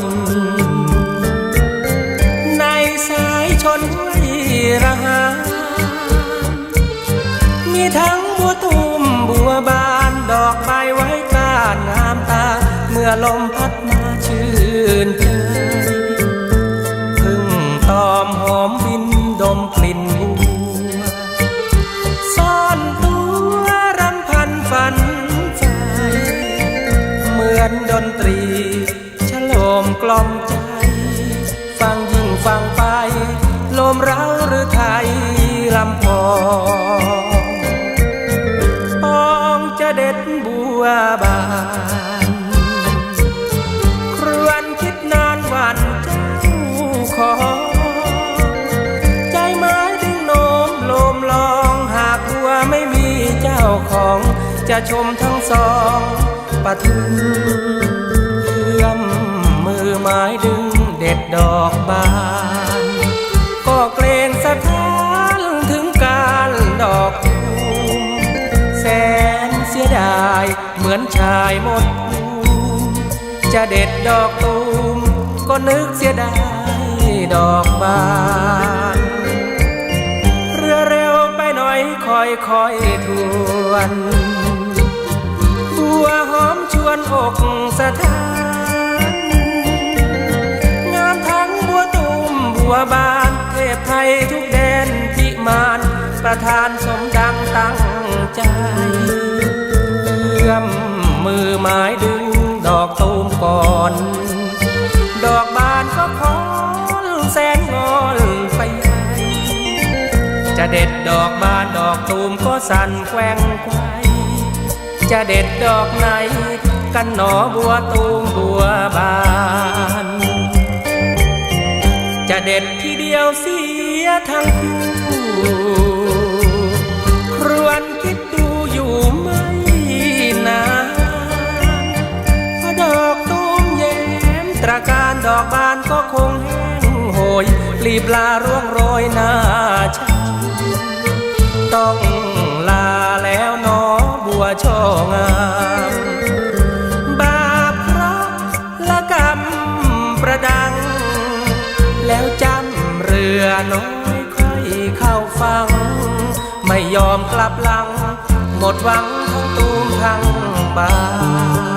กในสายชนห้วยระหามีทั้งบัวตูมบัวบานดอกใบไว้กล้าน้ามตา เมื่อลมพัดมาชื่นใจพึ่งตอมหอมบินดมกลิ่นบัวซ่อนตัวรำพันฝันใจเหมือนดนตรี มกล่อมใจ ฟังยิ่งฟังไป ลมเร้าหรือไทยลำพองปองจะเด็ดบัวบานครวนคิดนานวันเจ้าของใจไม้ดึงโน้มลมลองหากบัวไม่มีเจ้าของ จะชมทั้งสองปะทุ ยดายเหมือนชายหมดภูมิจะเด็ดดอกตูมก็นึกเสียดายดอกบานเรือเร็วไปหน่อยคอยคอยทวนบัวหอมชวนอกสะท้านงามทั้งบัวตูมบัวบานเทพไทยทุกแดนพิมานประทานสมดังตั้ง อมมือไม้ดึงดอกตูมก่อน ดอกบานก็คอนแสนงอนไปจะเด็ดดอกบานดอกตูมก็สั่นแกว่งไกวจะเด็ดดอกไหนกันหนอบัวตูมบัวบาน จะเด็ดทีเดียวเสียทั้งคู่ครวน ยรีบลาร่วงโรยหน้าช้ำต้องลาแล้วนอบัวช่องามบาปเพราะละกรรมประดัง แล้วจำเรือน้อยค่อยเข้าฟัง ไม่ยอมกลับหลัง หมดหวังทั้งตูมทั้งบาน